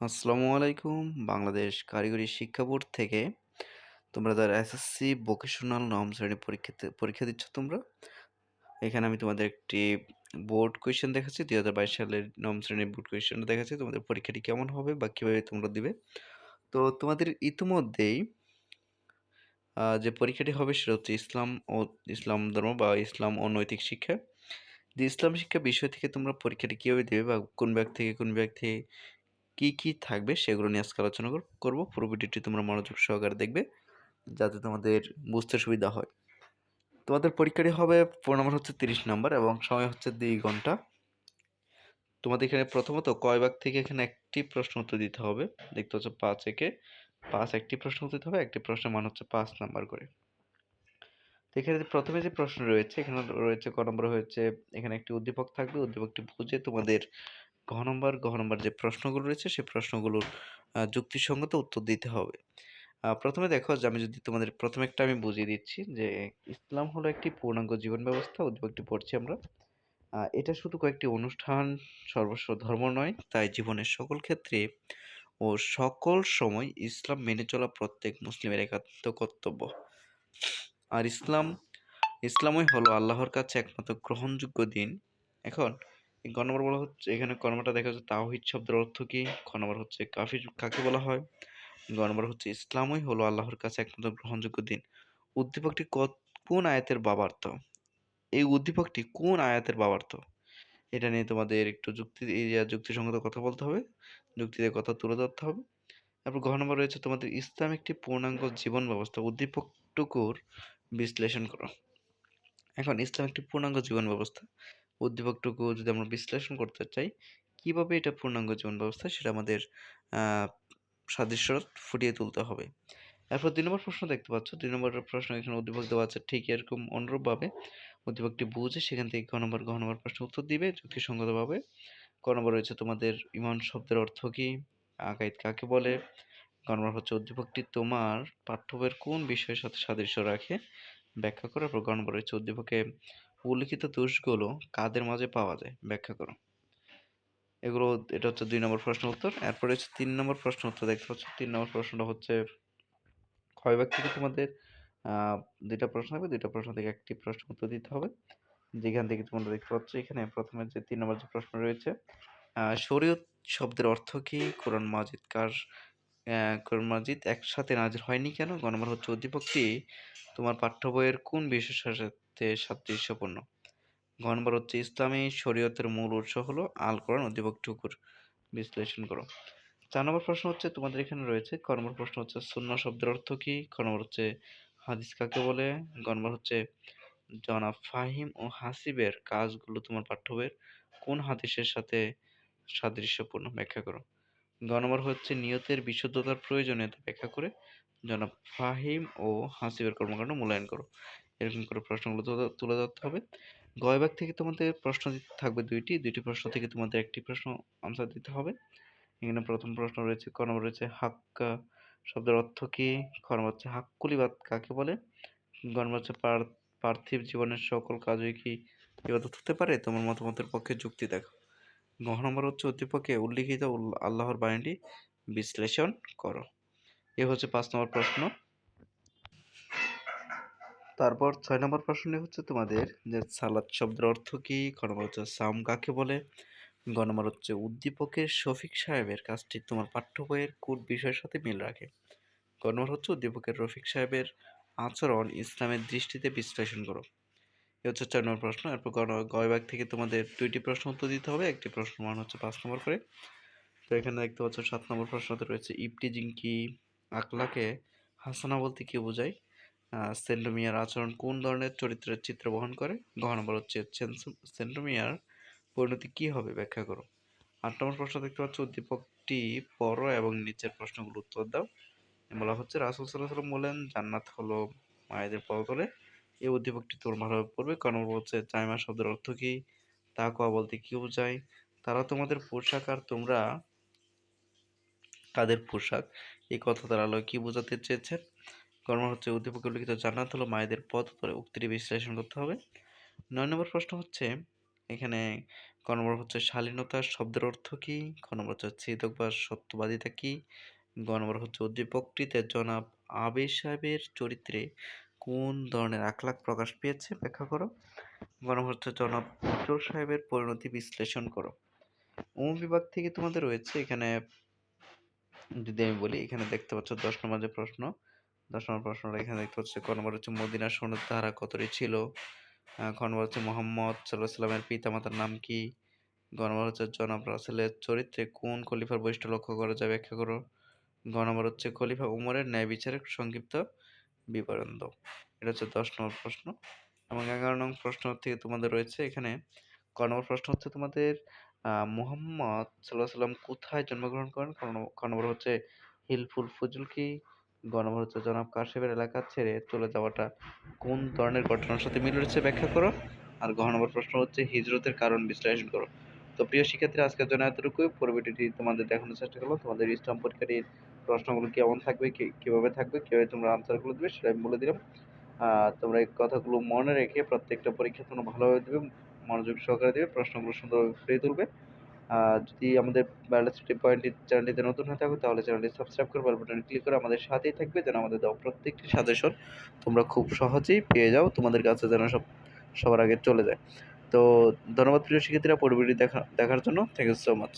আসসালামু আলাইকুম। বাংলাদেশ কারিগরি শিক্ষা বোর্ড থেকে তোমরা যারা এসএসসি ভোকেশনাল নবম শ্রেণি পরীক্ষাতে পরীক্ষা দিচ্ছ তোমরা, এখানে আমি তোমাদের একটি বোর্ড কোয়েশ্চেন দেখাচ্ছি, দুই হাজার বাইশ সালের নবম শ্রেণির বোর্ড কোয়েশ্চেনটা দেখাচ্ছি, তোমাদের পরীক্ষাটি কেমন হবে বা কীভাবে তোমরা দিবে। তো তোমাদের ইতিমধ্যেই যে পরীক্ষাটি হবে সেটা হচ্ছে ইসলাম ও, ইসলাম ধর্ম বা ইসলাম ও নৈতিক শিক্ষা। যে ইসলাম শিক্ষা বিষয় থেকে তোমরা পরীক্ষাটি কীভাবে দেবে বা কোন ব্যাগ থেকে, কোন ব্যাগ থেকে কি কি থাকবে সেগুলো নিয়ে আজকে আলোচনা কর- করব। পুরো ভিডিওটি তোমরা মনোযোগ সহকারে দেখবে, যাতে তোমাদের বুঝতে সুবিধা হয়। তোমাদের পরীক্ষাটি হবে ফোন নাম্বার হচ্ছে তিরিশ নাম্বার এবং সময় হচ্ছে দুই ঘণ্টা। তোমাদের এখানে প্রথমত কয় ভাগ থেকে এখানে একটি প্রশ্ন উত্তর দিতে হবে? দেখতে হচ্ছে পাঁচ একে পাঁচ, একটি প্রশ্ন উত্তর দিতে হবে, একটি প্রশ্নের মান হচ্ছে পাঁচ নাম্বার করে। এখানে প্রথমে যে প্রশ্ন রয়েছে, এখানে রয়েছে ক নম্বর হয়েছে, এখানে একটি উদ্দীপক থাকবে, উদ্দীপকটি বুঝে তোমাদের ঘ নম্বর ঘ নম্বর যে প্রশ্নগুলো রয়েছে সেই প্রশ্নগুলোর যুক্তিসঙ্গত উত্তর দিতে হবে। প্রথমে দেখো যে আমি যদি তোমাদের প্রথমে একটা আমি বুঝিয়ে দিচ্ছি যে ইসলাম হলো একটি পূর্ণাঙ্গ জীবন ব্যবস্থা উদ্দীপকটি পড়ছি আমরা। এটা শুধু কয়েকটি অনুষ্ঠান, সর্বস্ব ধর্ম নয়, তাই জীবনের সকল ক্ষেত্রে ও সকল সময় ইসলাম মেনে চলা প্রত্যেক মুসলিমের একান্ত কর্তব্য। আর ইসলাম, ইসলামই হলো আল্লাহর কাছে একমাত্র গ্রহণযোগ্য দিন। এখন গ নম্বর বলা হচ্ছে, এখানে ক নম্বরটা দেখা যাচ্ছে তাওহিদ শব্দের অর্থ কি? খ নম্বর হচ্ছে কাফির, কাকে বলা হয়? গ নম্বর হচ্ছে ইসলামই হলো আল্লাহর কাছে একমাত্র গ্রহণযোগ্য দিন। উদ্দীপকটি ক- কোন আয়াতের বাবার্থ? এই উদ্দীপকটি কোন আয়াতের বাবার্থ? এটা নিয়ে তোমাদের একটু যুক্তি যুক্তিসঙ্গত কথা বলতে হবে যুক্তিতে কথা তুলে ধরতে হবে। তারপর ঘ নম্বর রয়েছে তোমাদের ইসলাম একটি পূর্ণাঙ্গ জীবন ব্যবস্থা, উদ্দীপকটুকুর বিশ্লেষণ করো। এখন ইসলাম একটি পূর্ণাঙ্গ জীবন ব্যবস্থা। উদ্দীপকটুকু যদি আমরা বিশ্লেষণ করতে চাই, কীভাবে এটা পূর্ণাঙ্গ জীবন ব্যবস্থা সেটা আমাদের সাদৃশ্য ফুটিয়ে তুলতে হবে। এরপর দুই নম্বর প্রশ্ন দেখতে পাচ্ছ। দুই নম্বর প্রশ্ন এখানে উদ্দীপক দেওয়া আছে ঠিক এরকম অনুরূপভাবে। উদ্দীপকটি বুঝে সেখান থেকে ক নম্বর, ঘ নম্বর প্রশ্ন উত্তর দিবে। যুক্তিসঙ্গতভাবে ক নম্বর রয়েছে তোমাদের ইমান শব্দের অর্থ কি? আকাইদ কাকে বলে? ক নম্বর হচ্ছে উদ্দীপকটি তোমার পাঠ্য বইয়ের কোন বিষয়ের সাথে সাদৃশ্য রাখে? ব্যাখ্যা করার পর গ নম্বর রয়েছে উদ্দীপকে উল্লিখিত দোষগুলো কাদের মাঝে পাওয়া যায়? ব্যাখ্যা করো। এগুলো, এটা হচ্ছে দুই নম্বর প্রশ্ন উত্তর। এরপরে হচ্ছে তিন নম্বর প্রশ্ন উত্তর। দেখতে পাচ্ছ, তিন নম্বর প্রশ্নটা হচ্ছে ক্ষয় থেকে তোমাদের? দুইটা প্রশ্ন হবে দুইটা প্রশ্ন থেকে একটি প্রশ্ন উত্তর দিতে হবে। যেখান থেকে তোমরা দেখতে পাচ্ছ, এখানে প্রথমে যে তিন নম্বর যে প্রশ্ন রয়েছে শরীয়ত শব্দের অর্থ কি? কোরআন, মাজিদ, কার কোরআন, মাজিদ একসাথে নাজির হয়নি কেন? গ নম্বর হচ্ছে উদ্দীপকটি তোমার পাঠ্য বইয়ের কোন সাথে সাদৃশ্যপূর্ণ ঘ নম্বর হচ্ছে ইসলামী শরীয়তের মূল উৎস হলো আল কোরআন উদ্দীপক টুকুর বিশ্লেষণ করো। চার নম্বর প্রশ্ন হচ্ছে, তোমাদের এখানে রয়েছে, ক নম্বর প্রশ্ন হচ্ছে শূন্য শব্দের অর্থ কি? কর্মর হচ্ছে, হাদিস কাকে বলে? গ নম্বর হচ্ছে, জনাব ফাহিম ও হাসিবের কাজগুলো তোমার পাঠ্যবের কোন হাদিসের সাথে সাদৃশ্যপূর্ণ? ব্যাখ্যা করো। গ নম্বর হচ্ছে, নিয়তের বিশুদ্ধতার প্রয়োজনীয়তা ব্যাখ্যা করে জনাব ফাহিম ও হাসিবের কর্মকাণ্ড মূল্যায়ন করো। এরকম করে প্রশ্নগুলো তুলে- ধরতে হবে। গ বিভাগ থেকে তোমাদের প্রশ্ন থাকবে দুইটি। দুইটি প্রশ্ন থেকে তোমাদের একটি প্রশ্ন আনসার দিতে হবে। এখানে প্রথম প্রশ্ন রয়েছে, ক নম্বর রয়েছে হাক্কা, শব্দের অর্থ কি? খ নম্বর হচ্ছে হাক্কুলিবাদ কাকে বলে? গ নম্বর হচ্ছে পার্থিব জীবনের সকল কাজই কি ইবাদত হতে পারে? তোমার মতামতের পক্ষে যুক্তি দেখো ঘ নম্বর হচ্ছে উদ্দীপকে উল্লিখিত আল্লাহর বাণীটি বিশ্লেষণ করো। এ হচ্ছে পাঁচ নম্বর প্রশ্ন। তারপর ছয় নম্বর প্রশ্নে হচ্ছে তোমাদের যে সালাদ শব্দের অর্থ কি? নম্বর হচ্ছে সাম কাকে বলে? নম্বর হচ্ছে উদ্দীপকের শফিক সাহেবের কাজটি তোমার পাঠ্য বইয়ের কোন বিষয়ের সাথে মিল রাখে? নম্বর হচ্ছে উদ্দীপকের রফিক সাহেবের আচরণ ইসলামের দৃষ্টিতে বিশ্লেষণ করো। এ হচ্ছে চার নম্বর প্রশ্ন। এরপর গ ন- গ বিভাগ থেকে তোমাদের দুইটি প্রশ্ন উত্তর দিতে হবে। একটি প্রশ্ন মান হচ্ছে পাঁচ নম্বর করে। তো এখানে দেখতে পাচ্ছ সাত নম্বর প্রশ্নতে রয়েছে ইপটিজিং কি? আকলাকে হাসানা বলতে কি বোঝায়? আহ, সেন্টোমিয়ার আচরণ কোন ধরনের চরিত্রের চিত্র বহন করে? ঘ নম্বর হচ্ছে সেন্টোমিয়ার পরিণতি কি হবে ব্যাখ্যা করো। আট নম্বর প্রশ্ন দেখতে পাচ্ছ উদ্দীপকটি পড়ো এবং নিচের প্রশ্নগুলো উত্তর দাও। বলা হচ্ছে রাসুল সাল্লাহ সাল্লাম বলেন জান্নাত হলো মায়েদের পদতলে। এই উদ্দীপকটি তোর ভালোভাবে পড়বে। কারণ হচ্ছে চাইমা শব্দের অর্থ কি? তা কোয়া বলতে কি বোঝায়? তারা তোমাদের পোশাক আর তোমরা তাদের পোশাক? এই কথা তার আলোয় কি বোঝাতে চেয়েছেন? কর্ম হচ্ছে উদ্দীপকে উল্লিখিত জান্নাত হলো মায়েদের পথ ধরে উক্তিটি বিশ্লেষণ করতে হবে। নয় নম্বর প্রশ্ন হচ্ছে, এখানে ক নম্বর হচ্ছে শালীনতা শব্দের অর্থ কী? ক নম্বর হচ্ছে ছেদক বা সত্যবাদিতা কী? গ নম্বর হচ্ছে উদ্দীপকটিতে জনাব আবির সাহেবের চরিত্রে কোন ধরনের আখলাখ প্রকাশ পেয়েছে? ব্যাখ্যা করো। গ নম্বর হচ্ছে জনাব উজ্জ্বল সাহেবের পরিণতি বিশ্লেষণ করো। অম বিভাগ থেকে তোমাদের রয়েছে, এখানে যদি আমি বলি, এখানে দেখতে পাচ্ছ দশ নম্বর যে প্রশ্ন দশ নম্বর প্রশ্নটা এখানে দেখতে পাচ্ছ ক নম্বর হচ্ছে মদিনা সনদ ধারা কতটি ছিল? খ নম্বর হচ্ছে মোহাম্মদ সাল্লাহ সাল্লামের পিতামাতার নাম কি? গ নম্বর হচ্ছে জনাব রাসেলের চরিত্রে কোন খলিফার বৈশিষ্ট্য লক্ষ্য করা যায়? ব্যাখ্যা করো। গ নম্বর হচ্ছে খলিফা উমরের ন্যায় বিচারের সংক্ষিপ্ত বিবরণ দাও। এটা হচ্ছে দশ নম্বর প্রশ্ন এবং এগারো নম্বর প্রশ্ন থেকে তোমাদের রয়েছে এখানে ক নম্বর প্রশ্ন হচ্ছে তোমাদের মুহাম্মদ সাল্লাহ সাল্লাম কোথায় জন্মগ্রহণ করেন? ক নম্বর- হচ্ছে হিলফুল ফুজুল কি? গ নম্বর হচ্ছে জনাব কাশেমের এলাকা ছেড়ে চলে যাওয়াটা কোন ধরনের ঘটনার সাথে মিল রয়েছে ব্যাখ্যা করো? আর নম্বর প্রশ্ন হচ্ছে, হিজরতের কারণ বিশ্লেষণ করো। তো প্রিয় শিক্ষার্থীরা, আজকের জন্য এতটুকুই পরবর্তীটি তোমাদের দেখানোর চেষ্টা করলাম। তোমাদের ইসলাম পরীক্ষাটির প্রশ্নগুলো কেমন থাকবে কীভাবে থাকবে, কীভাবে তোমরা আনসারগুলো দেবে সেটা আমি বলে দিলাম। তোমরা এই কথাগুলো মনে রেখে প্রত্যেকটা পরীক্ষা তোমরা ভালোভাবে দেবে, মনোযোগ সহকারে দেবে, প্রশ্নগুলো সুন্দরভাবে ফুটিয়ে তুলবে। যদি আমাদের ব্যালেন্স পয়েন্ট চ্যানেলটিতে নতুন হয়ে থাকো, তাহলে চ্যানেলটি সাবস্ক্রাইব করে বেল বাটনে ক্লিক করে আমাদের সাথেই থাকবে, যেন আমাদের দেওয়া প্রত্যেকটি সাজেশন তোমরা খুব সহজেই পেয়ে যাও, তোমাদের কাছে যেন সব, সবার আগে চলে যায়। তো ধন্যবাদ প্রিয় শিক্ষার্থীরা পরবর্তী দেখা, দেখার জন্য। Thank you so much